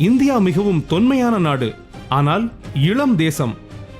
India மிகவும் தொன்மையான நாடு. ஆனால் இளம் தேசம்.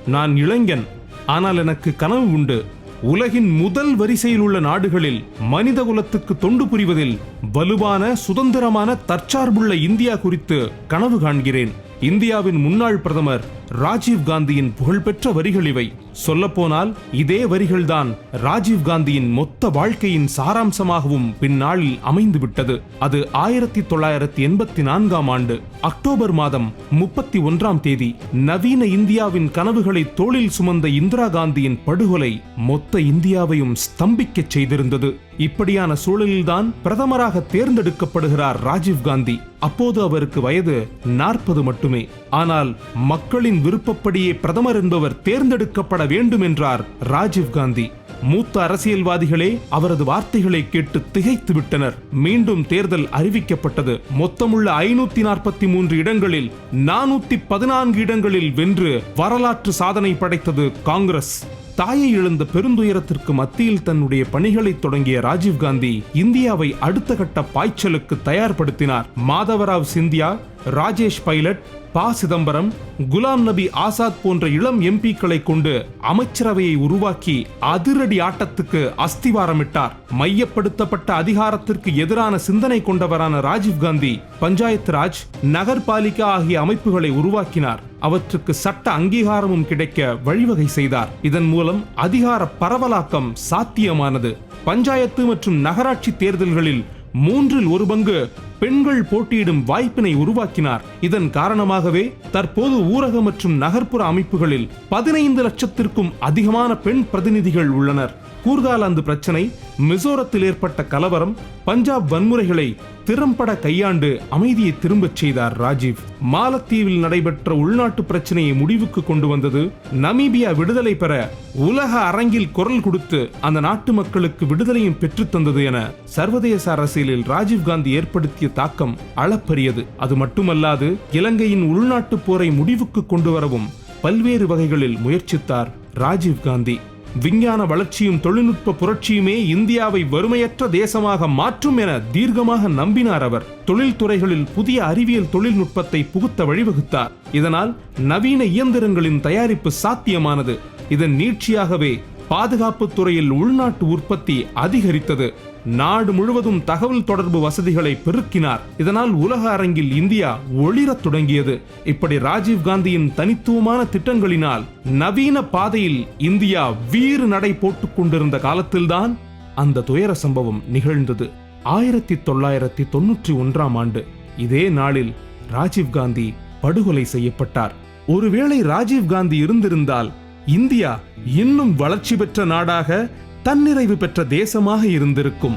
நான் இளைஞன். ஆனால் எனக்கு கனவு உண்டு. உலகின் முதல் வரிசையில் உள்ள நாடுகளில் மனித குலத்துக்கு தொண்டு புரிவதில் வலுவான சுதந்திரமான தற்சார்புள்ள இந்தியா குறித்து கனவு காண்கிறேன். இந்தியாவின் முன்னாள் பிரதமர் ராஜீவ் காந்தியின் புகழ்பெற்ற வரிகள் இவை. சொல்லப்போனால் இதே வரிகள்தான் ராஜீவ் காந்தியின் மொத்த வாழ்க்கையின் சாராம்சமாகவும் பின்னாளில் அமைந்துவிட்டது. அது ஆயிரத்தி தொள்ளாயிரத்தி எண்பத்தி நான்காம் ஆண்டு அக்டோபர் மாதம் முப்பத்தி ஒன்றாம் தேதி நவீன இந்தியாவின் கனவுகளை தோளில் சுமந்த இந்திரா காந்தியின் படுகொலை மொத்த இந்தியாவையும் ஸ்தம்பிக்கச் செய்திருந்தது. இப்படியான சூழலில்தான் பிரதமராக தேர்ந்தெடுக்கப்படுகிறார் ராஜீவ் காந்தி. அப்போது அவருக்கு வயது நாற்பது மட்டுமே. ஆனால் மக்களின் விருப்பப்படியே பிரதமர் என்பவர் தேர்ந்தெடுக்கப்பட வேண்டும் என்றார் ராஜீவ் காந்தி. மூத்த அரசியல்வாதிகளே அவரது வார்த்தைகளை கேட்டு திகைத்து விட்டனர். மீண்டும் தேர்தல் அறிவிக்கப்பட்டது. மொத்தமுள்ள ஐநூத்தி நாற்பத்தி மூன்று இடங்களில் நானூத்தி பதினான்கு இடங்களில் வென்று வரலாற்று சாதனை படைத்தது காங்கிரஸ். தாயை இழந்த பெருந்துயரத்திற்கு மத்தியில் தன்னுடைய பணிகளை தொடங்கிய ராஜீவ் காந்தி இந்தியாவை அடுத்த கட்ட பாய்ச்சலுக்கு தயார்படுத்தினார். மாதவராவ் சிந்தியா ராஜேஷ் பைலட் ப. சிதம்பரம் குலாம் நபி ஆசாத் போன்ற இளம் எம்பிக்களை கொண்டு அமைச்சரவையை உருவாக்கி அதிரடி ஆட்டத்துக்கு அஸ்திவாரமிட்டார். மையப்படுத்தப்பட்ட அதிகாரத்திற்கு எதிரான சிந்தனை கொண்டவரான ராஜீவ் காந்தி பஞ்சாயத்து ராஜ் நகர்பாலிகா ஆகிய அமைப்புகளை உருவாக்கினார். அவற்றுக்கு சட்ட அங்கீகாரமும் கிடைக்க வழிவகை செய்தார். இதன் மூலம் அதிகார பரவலாக்கம் சாத்தியமானது. பஞ்சாயத்து மற்றும் நகராட்சி தேர்தல்களில் மூன்றில் ஒரு பங்கு பெண்கள் போட்டியிடும் வாய்ப்பினை உருவாக்கினார். இதன் காரணமாகவே தற்போது ஊரக மற்றும் நகர்ப்புற அமைப்புகளில் பதினைந்து லட்சத்திற்கும் அதிகமான பெண் பிரதிநிதிகள் உள்ளனர். கூர்காலாந்து பிரச்சனை மிசோரத்தில் ஏற்பட்ட கலவரம் பஞ்சாப் வன்முறைகளை திறம்பட கையாண்டு அமைதியை திரும்பச் செய்தார் ராஜீவ். மாலத்தீவில் நடைபெற்ற உள்நாட்டு பிரச்சனையை முடிவுக்கு கொண்டு வந்தது நமீபியா விடுதலை பெற உலக அரங்கில் குரல் கொடுத்து அந்த நாட்டு மக்களுக்கு விடுதலையும் பெற்றுத்தந்தது என சர்வதேச அரசியலில் ராஜீவ் காந்தி ஏற்படுத்திய தாக்கம் அளப்பரியது. அது மட்டுமல்லாது இலங்கையின் உள்நாட்டு போரை முடிவுக்கு கொண்டு வரவும் பல்வேறு வகைகளில் முயற்சித்தார் ராஜீவ் காந்தி. விஞ்ஞான வளர்ச்சியும் தொழில்நுட்ப புரட்சியுமே இந்தியாவை வறுமையற்ற தேசமாக மாற்றும் என தீர்க்கமாக நம்பினார் அவர். தொழில்துறைகளில் புதிய அறிவியல் தொழில்நுட்பத்தை புகுத்த வழிவகுத்தார். இதனால் நவீன இயந்திரங்களின் தயாரிப்பு சாத்தியமானது. இதன் நீட்சியாகவே பாதுகாப்பு துறையில் உள்நாட்டு உற்பத்தி அதிகரித்தது. நாடு முழுவதும் தகவல் தொடர்பு வசதிகளை பெருக்கினார். இதனால் உலக அரங்கில் இந்தியா ஒளிரத் தொடங்கியது. இப்படி ராஜீவ் காந்தியின் தனித்துவமான திட்டங்களினால் நவீன பாதையில் இந்தியா வீறு நடை போட்டுக் கொண்டிருந்த காலத்தில்தான் அந்த துயர சம்பவம் நிகழ்ந்தது. ஆயிரத்தி தொள்ளாயிரத்தி தொன்னூற்றி ஒன்றாம் ஆண்டு இதே நாளில் ராஜீவ் காந்தி படுகொலை செய்யப்பட்டார். ஒருவேளை ராஜீவ் காந்தி இருந்திருந்தால் இந்தியா இன்னும் வளர்ச்சி பெற்ற நாடாக தன்னிறைவு பெற்ற தேசமாக இருந்திருக்கும்.